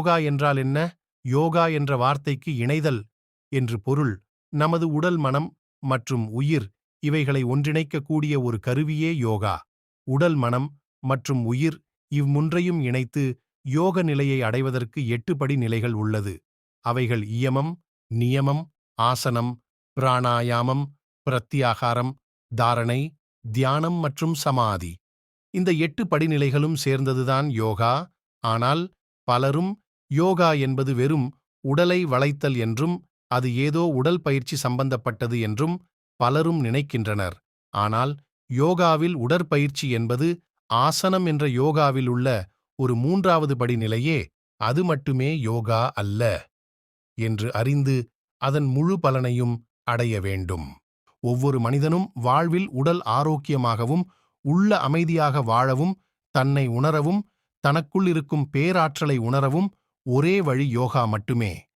யோகா என்றால் என்ன? யோகா என்ற வார்த்தைக்கு இணைதல் என்று பொருள். நமது உடல் மனம் மற்றும் உயிர் இவைகளை ஒன்றிணைக்கக்கூடிய ஒரு கருவியே யோகா. உடல் மனம் மற்றும் உயிர் இவ்முன்றையும் இணைத்து யோக நிலையை அடைவதற்கு எட்டு படி நிலைகள் உள்ளது. அவைகள் இயமம் நியமம் ஆசனம் பிராணாயாமம் பிரத்யாகாரம் தாரணை தியானம் மற்றும் சமாதி. இந்த எட்டு படிநிலைகளும் சேர்ந்ததுதான் யோகா. ஆனால் பலரும் யோகா என்பது வெறும் உடலை வளைத்தல் என்றும் அது ஏதோ உடல் பயிற்சி சம்பந்தப்பட்டது என்றும் பலரும் நினைக்கின்றனர். ஆனால் யோகாவில் உடற்பயிற்சி என்பது ஆசனம் என்ற யோகாவில் உள்ள ஒரு மூன்றாவது படி நிலையே அது மட்டுமே யோகா அல்ல என்று அறிந்து அதன் முழு பலனையும் அடைய வேண்டும். ஒவ்வொரு மனிதனும் வாழ்வில் உடல் ஆரோக்கியமாகவும் உள்ள அமைதியாக வாழவும் தன்னை உணரவும் தனக்குள் இருக்கும் பேராற்றலை உணரவும் ஒரே வழி யோகா மட்டுமே.